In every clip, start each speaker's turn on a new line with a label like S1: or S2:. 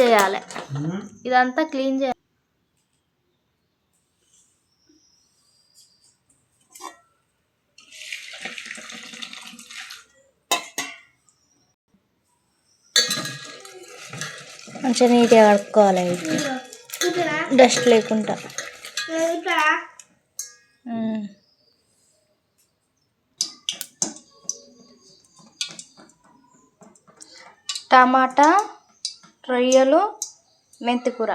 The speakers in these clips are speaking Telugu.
S1: చేయాలి. ఇదంతా క్లీన్ చేయాలి. మంచిగా నీట్గా కడుక్కోవాలి డస్ట్ లేకుండా. టమాటా రొయ్యలు మెంతికూర.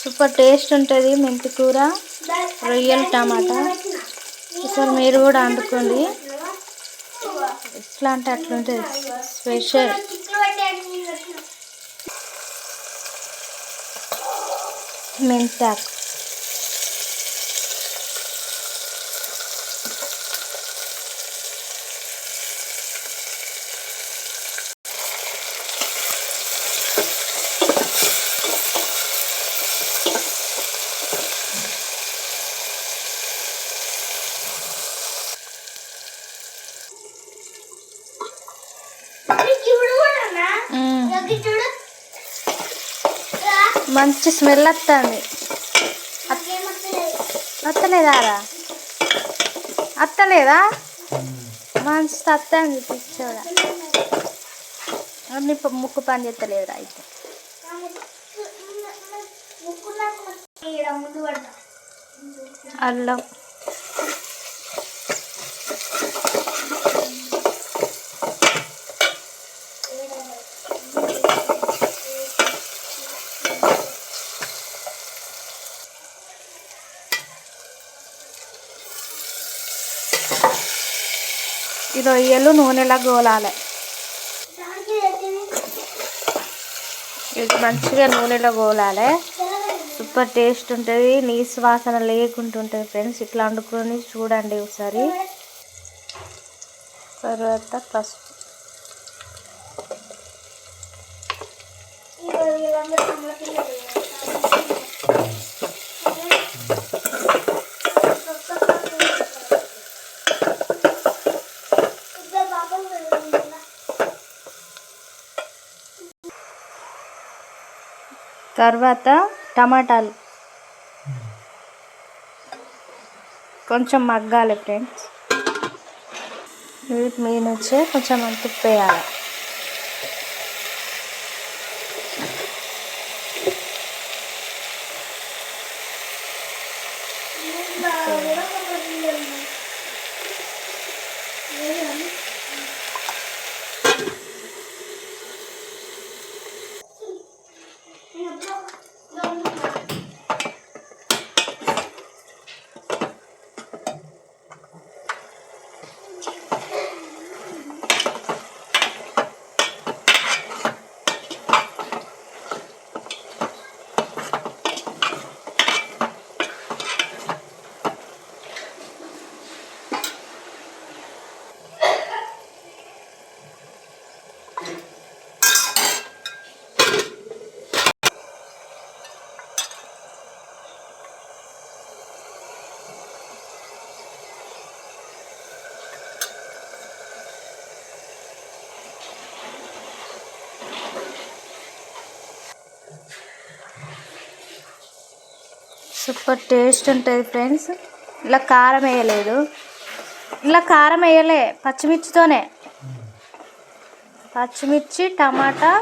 S1: సూపర్ టేస్ట్ ఉంటుంది మెంతికూర రొయ్యలు టమాటా. ఒకసారి మీరు కూడా వండుకోండి. ఎట్లా అంటే అట్లుంటుంది స్పెషల్. మెంతాకు. మంచి స్మెల్ వస్తుంది వస్తలేదారా వస్తలేదా మంచి వస్తుంది పిచ్చోడా నీ ప- ముక్కు పని చేస్తలేదురా అయితే అల్లం ఈ రొయ్యలు నూనెలా గోలాలి. ఇది మంచిగా నూనెలో గోలాలి. సూపర్ టేస్ట్ ఉంటుంది నీసు వాసన లేకుండా ఉంటుంది ఫ్రెండ్స్. ఇట్లా వండుకొని చూడండి ఒకసారి. తర్వాత పసుపు. తర్వాత టమాటాలు. కొంచెం మగ్గాలి ఫ్రెండ్స్ వీటి మీద నుంచే కొంచెం అంతుప్పేయాలి ఉప్పు వేయాలి. సూపర్ టేస్ట్ ఉంటుంది ఫ్రెండ్స్. ఇలా కారం వేయలేదు. ఇలా కారం వేయలే పచ్చిమిర్చితోనే. పచ్చిమిర్చి టమాటా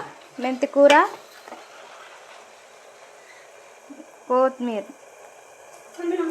S1: మెంతికూర కొత్తిమీర్. కొత్తిమీర